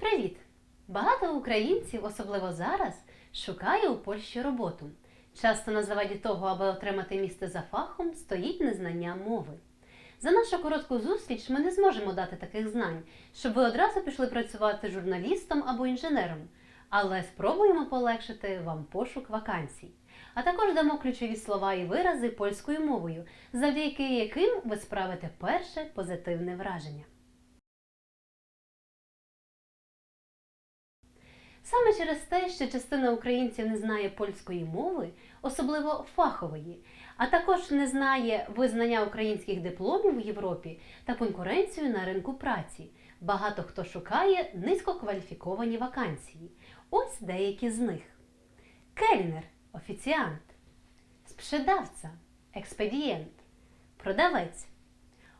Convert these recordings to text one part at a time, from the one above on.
Привіт! Багато українців, особливо зараз, шукає у Польщі роботу. Часто на заваді того, аби отримати місце за фахом, стоїть незнання мови. За нашу коротку зустріч ми не зможемо дати таких знань, щоб ви одразу пішли працювати журналістом або інженером, але спробуємо полегшити вам пошук вакансій. А також дамо ключові слова і вирази польською мовою, завдяки яким ви справите перше позитивне враження. Саме через те, що частина українців не знає польської мови, особливо фахової, а також не знає визнання українських дипломів в Європі та конкуренцію на ринку праці. Багато хто шукає низькокваліфіковані вакансії. Ось деякі з них: кельнер офіціант, спrzedавця, експедієнт, продавець,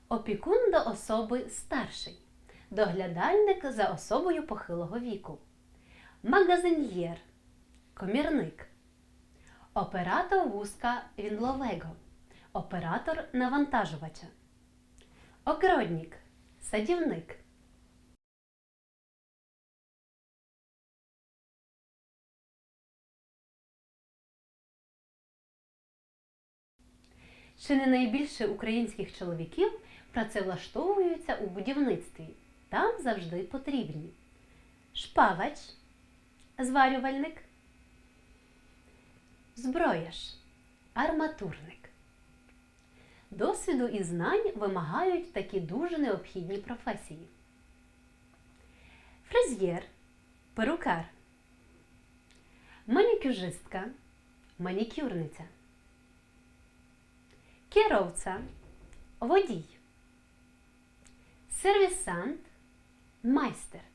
опікун до особи старший, доглядальник за особою похилого віку магазин'єр, комірник, оператор вузка вінловего, оператор навантажувача, огородник, садівник. Чи не найбільше українських чоловіків працевлаштовуються у будівництві? Там завжди потрібні. Шпавач, зварювальник, зброяж, арматурник. Досвіду і знань вимагають такі дуже необхідні професії. Фрезєр, перукар, манікюжистка, манікюрниця, керовця, водій, сервісант, майстер.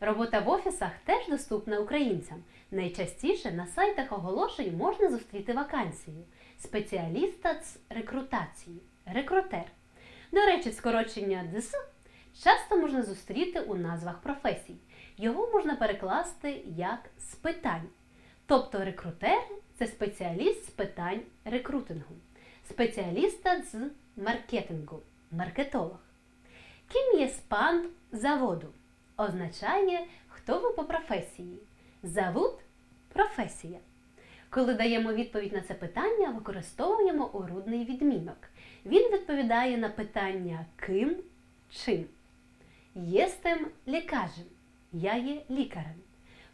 Робота в офісах теж доступна українцям. Найчастіше на сайтах оголошень можна зустріти вакансію спеціаліста з рекрутації, рекрутер. До речі, скорочення ДС часто можна зустріти у назвах професій. Його можна перекласти як з питань. Тобто рекрутер це спеціаліст з питань рекрутингу, спеціаліста з маркетингу, маркетолог. Ким є спан заводу? Означає, хто ви по професії. Завуд професія. Коли даємо відповідь на це питання, використовуємо орудний відмінок. Він відповідає на питання ким, чим. Єстем лікажем. Я є лікарем.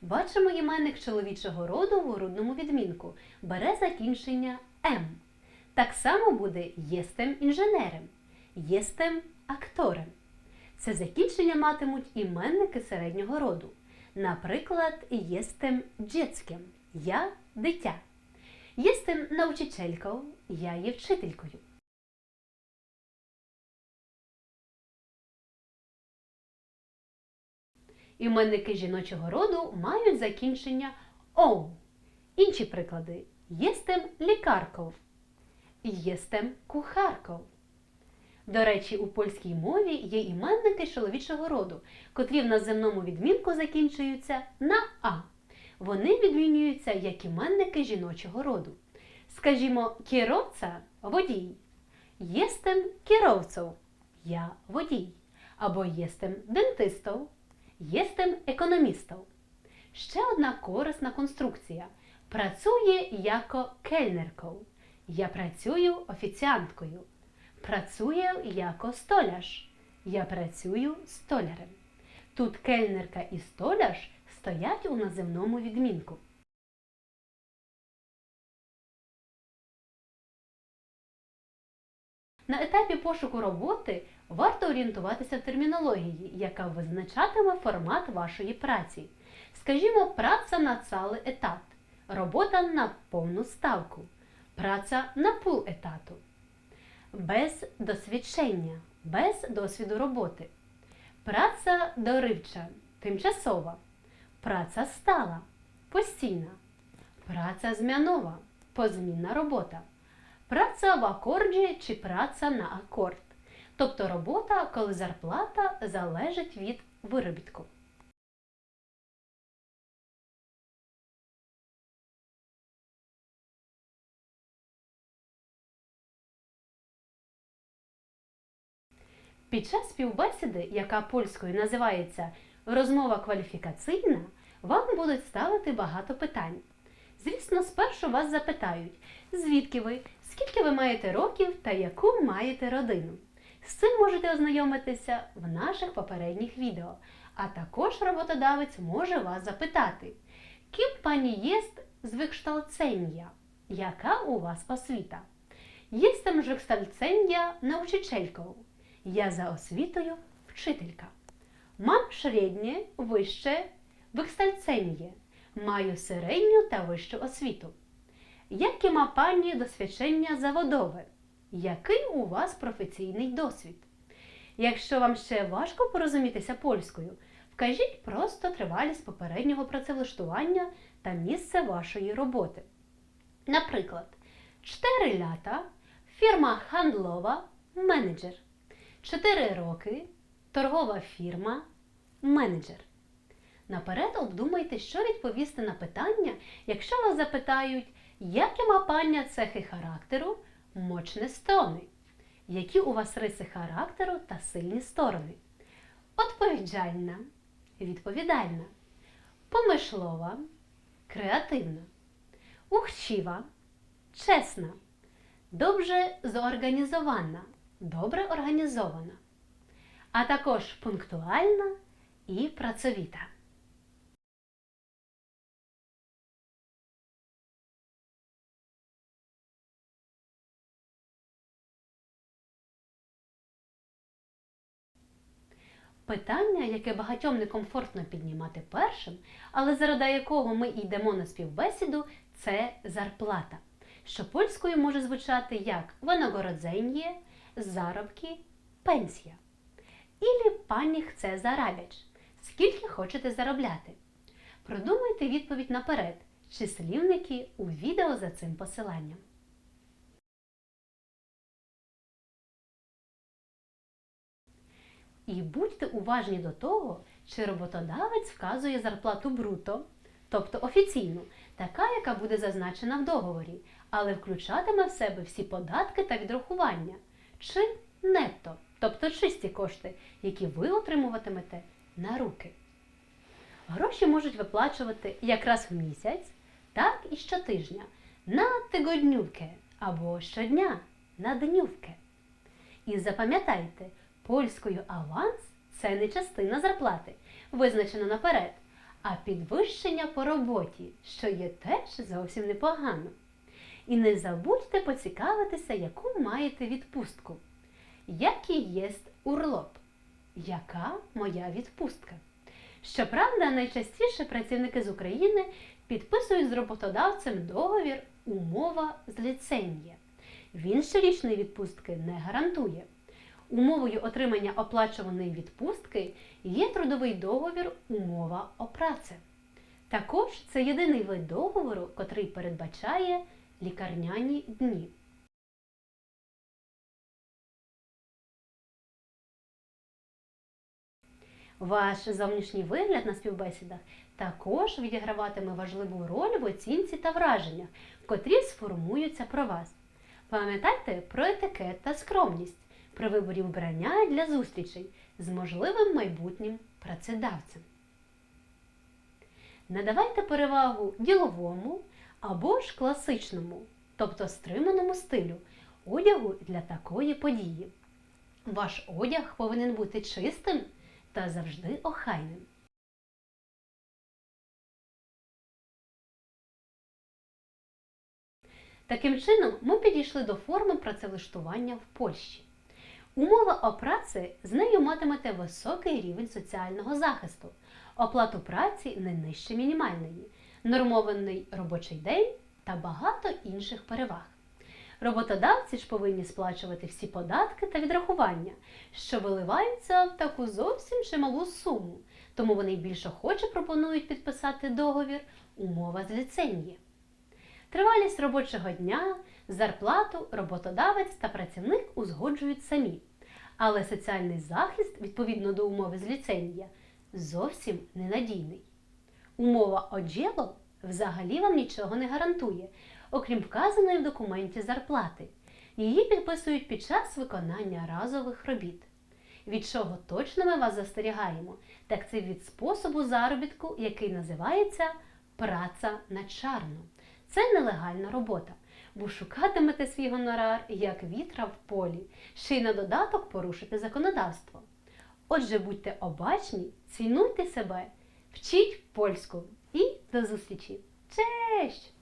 Бачимо іменник чоловічого роду в орудному відмінку. Бере закінчення М. Так само буде єстем інженерем, єстем акторем. Це закінчення матимуть іменники середнього роду. Наприклад, єстем dzieckiem – я дитя. Єстем nauczycielką – я є вчителькою. Іменники жіночого роду мають закінчення оу. Інші приклади єстем лікарков, єстем кухарков. До речі, у польській мові є іменники чоловічого роду, котрі в наземному відмінку закінчуються на А. Вони відмінюються як іменники жіночого роду. Скажімо, кіровця водій. Єстем кіровцов я водій. Або єстем дентистов, єстем економістов. Ще одна корисна конструкція. Працює яко кельнерков. Я працюю офіціанткою. Працює яко столяр. Я працюю столярем. Тут кельнерка і столяр стоять у наземному відмінку. На етапі пошуку роботи варто орієнтуватися в термінології, яка визначатиме формат вашої праці. Скажімо, праця на цілий етат, робота на повну ставку, праця на пул етату без досвідчення, без досвіду роботи. Праця доривча, тимчасова, праця стала, постійна, праця змянова, позмінна робота, праця в акорді чи праця на акорд. Тобто робота, коли зарплата залежить від виробітку. Під час співбесіди, яка польською називається розмова кваліфікаційна, вам будуть ставити багато питань. Звісно, спершу вас запитають, звідки ви, скільки ви маєте років та яку маєте родину. З цим можете ознайомитися в наших попередніх відео. А також роботодавець може вас запитати, ким пані єст з? Яка у вас освіта? Єстем ж викшталцення научительkou. Я за освітою вчителька. Мам середнє, вище викстальцення. Маю середню та вищу освіту. Яке ма пані досвідчення заводове? Який у вас професійний досвід? Якщо вам ще важко порозумітися польською, вкажіть просто тривалість попереднього працевлаштування та місце вашої роботи. Наприклад, 4 лята фірма хандлова менеджер. 4 роки торгова фірма менеджер. Наперед обдумайте, що відповісти на питання, якщо вас запитають, яке мапання цехи характеру мочне сторони, які у вас риси характеру та сильні сторони. Odpowiedzialna, відповідальна, помишлова, креативна, ухчива, чесна, добре зорганізована, добре організована, а також пунктуальна і працьовіта. Питання, яке багатьом некомфортно піднімати першим, але заради якого ми йдемо на співбесіду, це зарплата, що польською може звучати як винагороdzenie, заробки, пенсія. Ілі пані хце заробляч. Скільки хочете заробляти? Продумайте відповідь наперед, числівники у відео за цим посиланням. І будьте уважні до того, чи роботодавець вказує зарплату бруто, тобто офіційну, така, яка буде зазначена в договорі, але включатиме в себе всі податки та відрахування, чи нетто, тобто чисті кошти, які ви отримуватимете на руки. Гроші можуть виплачувати як раз в місяць, так і щотижня на тигоднювки або щодня на днювки. І запам'ятайте, польською аванс це не частина зарплати, визначена наперед, а підвищення по роботі, що є теж зовсім непогано. І не забудьте поцікавитися, яку маєте відпустку. Який єсть урлоп? Яка моя відпустка? Щоправда, найчастіше працівники з України підписують з роботодавцем договір умова з ліцензія. Він щорічної відпустки не гарантує. Умовою отримання оплачуваної відпустки є трудовий договір умова о праці. Також це єдиний вид договору, котрий передбачає лікарняні дні. Ваш зовнішній вигляд на співбесідах також відіграватиме важливу роль в оцінці та враженнях, котрі сформуються про вас. Пам'ятайте про етикет та скромність при виборі вбрання для зустрічей з можливим майбутнім працедавцем. Надавайте перевагу діловому або ж класичному, тобто стриманому стилю одягу для такої події. Ваш одяг повинен бути чистим та завжди охайним. Таким чином, ми підійшли до форми працевлаштування в Польщі. Умова о праці з нею матимете високий рівень соціального захисту, оплату праці не нижче мінімальної, нормований робочий день та багато інших переваг. Роботодавці ж повинні сплачувати всі податки та відрахування, що виливаються в таку зовсім чималу суму, тому вони більш охоче пропонують підписати договір умова з ліцензії. Тривалість робочого дня, зарплату роботодавець та працівник узгоджують самі. Але соціальний захист, відповідно до умови з ліцензія, зовсім ненадійний. Умова о діло взагалі вам нічого не гарантує, окрім вказаної в документі зарплати. Її підписують під час виконання разових робіт. Від чого точно ми вас застерігаємо? Так це від способу заробітку, який називається праця на чарну. Це нелегальна робота, бо шукатимете свій гонорар як вітра в полі, ще й на додаток порушите законодавство. Отже, будьте обачні, цінуйте себе, вчіть польську і до зустрічі! Cześć!